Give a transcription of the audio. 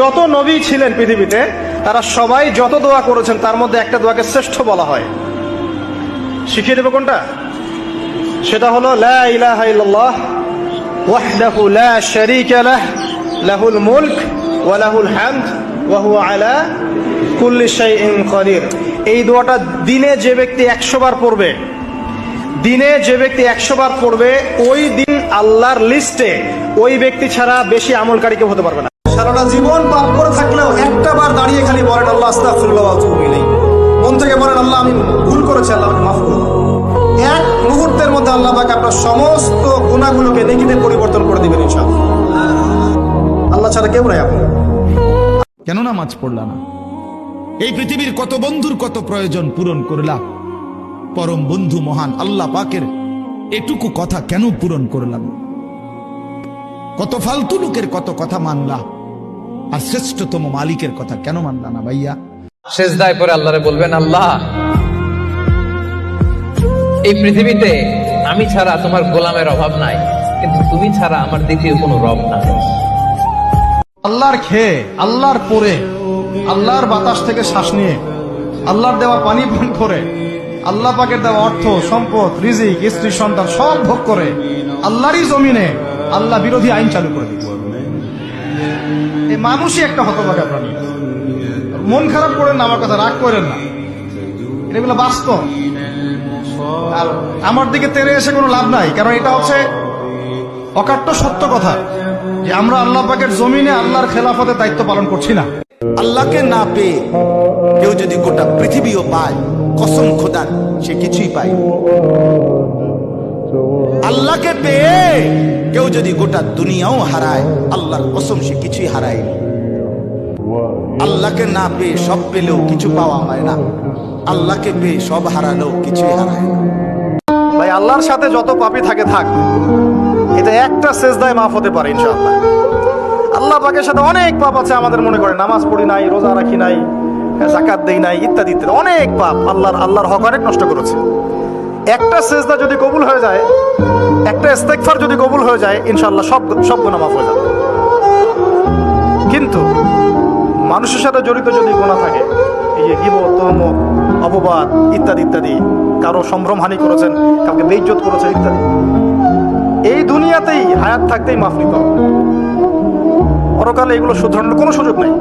যত নবী ছিলেন পৃথিবীতে, তারা সবাই যত দোয়া করেছেন, তার মধ্যে একটা দোয়াকে শ্রেষ্ঠ বলা হয়। শিখিয়ে দেবো কোনটা? সেটা হলো লাহুল মুলক ওয়া লাহুল হামদ আলা কুল্লি শাইইন কাদির। এই দোয়াটা দিনে যে ব্যক্তি 100 বার পড়বে, দিনে যে ব্যক্তি 100 বার পড়বে, ওই দিন আল্লাহর লিস্টে ওই ব্যক্তি ছাড়া বেশি আমলকারী কেউ হতে পারবে না। সারাটা জীবন পাপ করে থাকলেও একটা বার দাঁড়িয়ে খালি বলেন আল্লাহ মন থেকে বলেন আল্লাহ আমি ভুল করেছি আল্লাহ আমাকে মাফ করুন। এক মুহূর্তের মধ্যে আল্লাহ পাক আপনার সমস্ত গুণাগুলোকে নেকিতে পরিবর্তন করে দিবেন ইনশাআল্লাহ। আল্লাহ ছাড়া কেউ নাই আপনি কেন নামাজ পড়লা না? এই পৃথিবীর কত বন্ধুর কত প্রয়োজন পূরণ করলা? পরম বন্ধু মহান আল্লাহ পাকের এটুকু কথা কেন পূরণ করলাম? কত ফালতু লোকের কত কথা মানলা? আর শ্রেষ্ঠতম মালিকের কথা কেন মানলা না ভাইয়া? শেষদায় পরে আল্লাহরে বলবেন আল্লাহ এই পৃথিবীতে আমি ছাড়া তোমার গোলামের অভাব নাই কিন্তু তুমি ছাড়া আমার দ্বিতীয় কোনো রব নাই। আল্লাহর খেয়ে আল্লাহর পরে আল্লাহর বাতাস থেকে শ্বাস নিয়ে আল্লাহর দেওয়া পানি পান করে আল্লাহ পাকের দেওয়া অর্থ, সম্পদ, রিজিক, স্ত্রী, সন্তান সব ভোগ করে। আল্লাহরই জমিনে আল্লাহ বিরোধী আইন চালু করে মানুষই একটা হতভাগা প্রাণী। মন খারাপ করেন না, আমার কথা রাগ করেন না। এগুলো বাস্তব। আর আমার দিকে তেরে এসে কোনো লাভ নাই, কারণ এটা হচ্ছে অকাট্য সত্য কথা যে আমরা আল্লাহ পাকের জমিনে আল্লাহর খেলাফতের দায়িত্ব পালন করছি না। আল্লাহকে না পেয়ে কেউ যদি গোটা পৃথিবীও পায় কসম খোদার, সে কিছুই পায় আল্লাহকে পেয়ে কেউ যদি গোটা দুনিয়াও হারায়, আল্লাহর কসম সে কিছুই হারায় আল্লাহকে না পেয়ে সব পেলেও কিছু পাওয়া হয় না। আল্লাহকে পেয়ে সব হারালেও কিছুই হারায় না। ভাই, আল্লাহর সাথে যত পাপি থাকে, থাক। এটা একটা সেজদায় মাফ হতে পারে, ইনশাআল্লাহ। আল্লাহ পাকের সাথে অনেক পাপ আছে আমাদের মনে করে নামাজ পড়ি নাই, রোজা রাখি নাই জাকাত দেই নাই, ইত্যাদি ইত্যাদি। অনেক পাপ আল্লাহর আল্লাহর হক অনেক নষ্ট করেছে। একটা সেজদা যদি কবুল হয়ে যায়, একটা ইস্তেগফার যদি কবুল হয়ে যায়, ইনশাআল্লাহ সব সব গুনাহ মাফ হয়ে যাবে। কিন্তু মানুষের সাথে জড়িত যদি গোনা থাকে, এই যে গিব তহমত, অপবাদ ইত্যাদি ইত্যাদি, কারও সম্ভ্রম হানি করেছেন, কাউকে বেইজ্জত করেছেন ইত্যাদি, এই দুনিয়াতেই হায়াত থাকতেই মাফ নিতে পরকালে এগুলো শুধরানোর কোনো সুযোগ নেই।